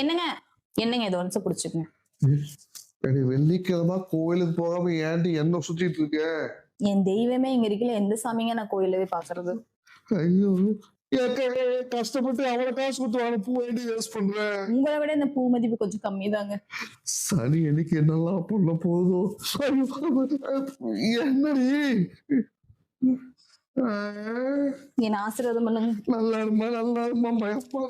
என்னங்க? என்னங்க இது ஒன்ஸ் பிடிச்சிக்கங்க? வெள்ளிக்கிழமை கோயிலுக்கு போகாம ஏன்டி என்ன சுத்திட்டு இருக்க? என் தெய்வமே இங்க இருக்கல எந்த சாமிங்க நான் கோயிலவே பாக்குறது? ஐயோ கஷ்டப்பட்டு அவளை காசு கொடுத்து வாங்க பூ வேண்டி வேஸ்ட் பண்றேன் உங்களை விட இந்த பூ மதிப்பு கொஞ்சம் கம்மி தாங்க சனி எனக்கு என்னெல்லாம் பண்ண போதோ ஐயோ, என்னடி? என் ஆசீர்வாதம் பண்ணுங்க. நல்லா இருமா நல்லா இருமா பயப்பா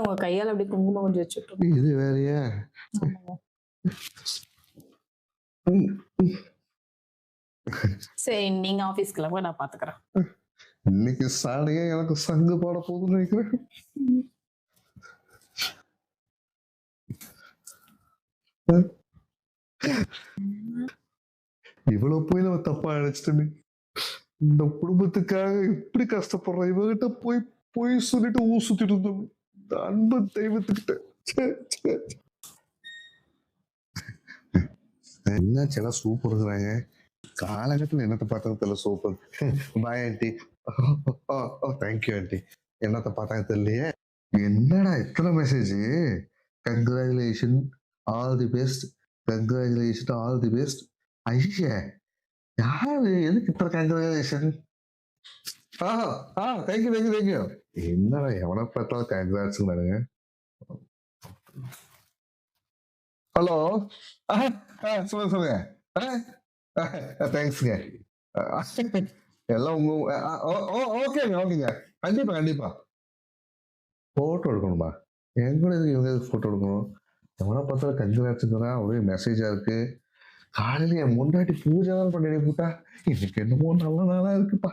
உங்க கையால அப்படி குங்குமம் கொஞ்சம் வச்சுட்டு இது வேறையா? சரி நீங்க ஆபீஸ்க்கு போய் நான் பாத்துக்கிறேன். இன்னைக்கு சாணியே எனக்கு சங்கு பாட போகுதுன்னு நினைக்கிறேன். இவ்வளவு போய் நம்ம தப்பா நினைச்சிட்டோமே. இந்த குடும்பத்துக்காக இப்படி கஷ்டப்படுறோம். இவகிட்ட போய் போய் சொல்லிட்டு ஊர் சுத்திட்டு இருந்தோம். இந்த அன்பு தெய்வத்துக்கிட்ட. என்ன சில சூப்பர் இருக்கிறாங்க? காலகட்டத்தில் என்னத்தை பார்த்தாங்க தெரியல super bye aunty thank you aunty என்னத்தை பார்த்தாங்க தெரியலையே? என்னடா எத்தனை message congratulation all the best congratulation all the best ஐயா யாரு? எதுக்கு இத்தனை கங்க்ராச்சுலேஷன் ஆ ஆ thank you thank you thank you என்னடா எவனை பார்த்தாலும் கங்க்ராட்ஸ் பாருங்க. ஹலோ சொல்லுங்க சொல்லுங்க. தேங்க்ஸ்ங்க எல்லாம் உங்க ஓகேங்க ஓகேங்க. கண்டிப்பா கண்டிப்பா. போட்டோ எடுக்கணுமா? என் கூட இவங்க போட்டோ எடுக்கணும்? எவனை பார்த்தாலும் கங்க்ராட்ஸுங்கிறா ஒரே மெசேஜா இருக்கு. காலையில் என் முன்னாடி பூஜை தான் பண்ணிட்டு போட்டா. இன்னைக்கு என்னமோ நல்ல நாளாக இருக்குப்பா.